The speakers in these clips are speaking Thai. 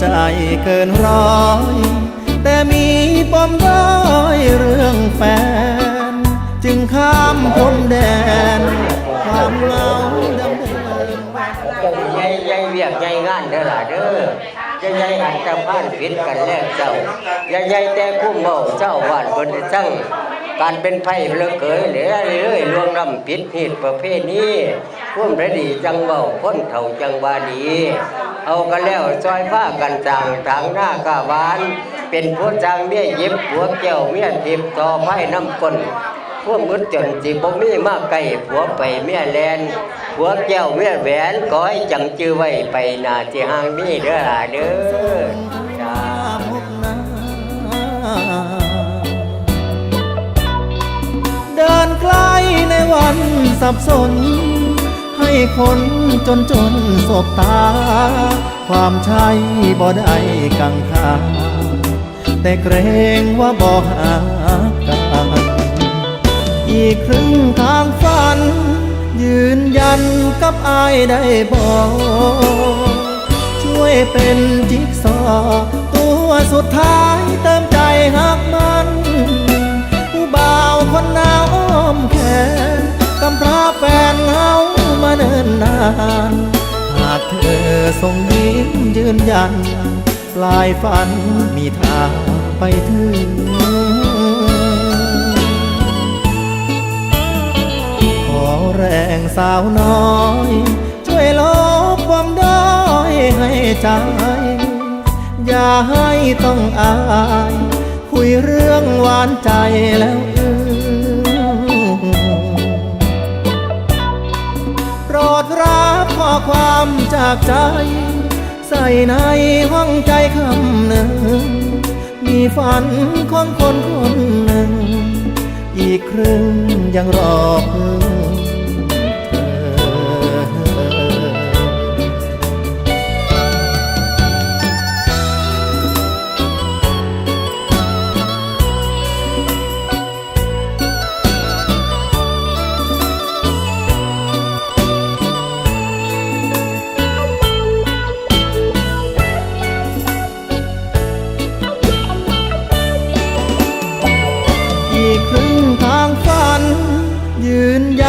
ใจเกินร้อย แต่มีปมด้อยเรื่องแฟน จึงข้ามพรมแดน ความเหงาดำเดินยายยายเวียกยายงานเด้อล่ะเด้อยายยายอันตรพานผิดกันแล้วเจ้ายายยายแต่คุ้มเมาเจ้าหวานเพิ่นได้จัง การเป็นไผ่เลือเกยเหลือเลยลวงนำผิดผิดประเภทนี้พุ่มได้ดีจังเว้าคนเฒ่าจังว่าดี เอากันแล้วซอยผ้ากันจางทางหน้ากะหวาน เป็นผู้จางเมียยิบผัวแก้วเมียทิพต่อไผ่น้ำก้นพวกมืดจนสิบ่มีมากไกลผัวไปเมียแลนผัวแก้วเมียแหวนขอให้จังจื้อไว้ไปนาที่ห่างมีเด้อล่ะเด้อ สับสน ให้คนจนจนสบตา ความใช่บ่ได้กังขาแต่เกรงว่าบ่หากันอีกครึ่งทางฝัน ยืนยันกับอายได้บอกช่วยเป็นจิ๊กซอว์ตัวสุดท้ายเติมใจหักมัน ผู้บ่าวคนหนาวอ้อมแขนำพร้าแฟนเหงามาเนิ่นนาน หากเธอส่งยิ้มยืนยัน ปลายฝันมีทางไปถึง ขอแรงสาวน้อย ช่วยลบความด้อยให้ใจ อย่าให้ต้องอาย คุยเรื่องหวานใจแล้วเออากใจ ใส่ในห้องใจคำหนึ่ง มีฝันของคนคนหนึ่ง อีกครึ่งยังรอเพื่อ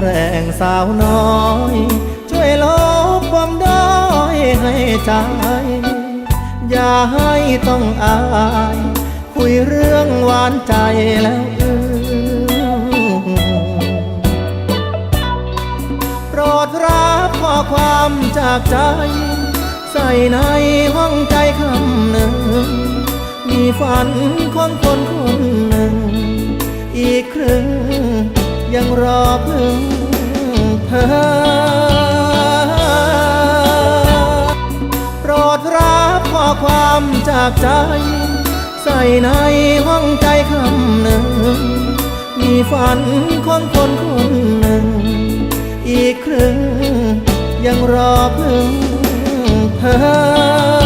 แรงสาวน้อย ช่วยลบความด้อยให้ใจ อย่าให้ต้องอาย คุยเรื่องหวานใจแล้วอือโปรดรับข้อความจากใจ ใส่ในห้องใจคำหนึ่ง มีฝันของคนคนหนึ่ง อีกครึ่ง ยังรอเพึ่งเธอโปรดรับข้อความจากใจ ใส่ในห้องใจคำหนึ่ง มีฝันของคนคนหนึ่ง อีกครึ่งยังรอเพึ่งเธอ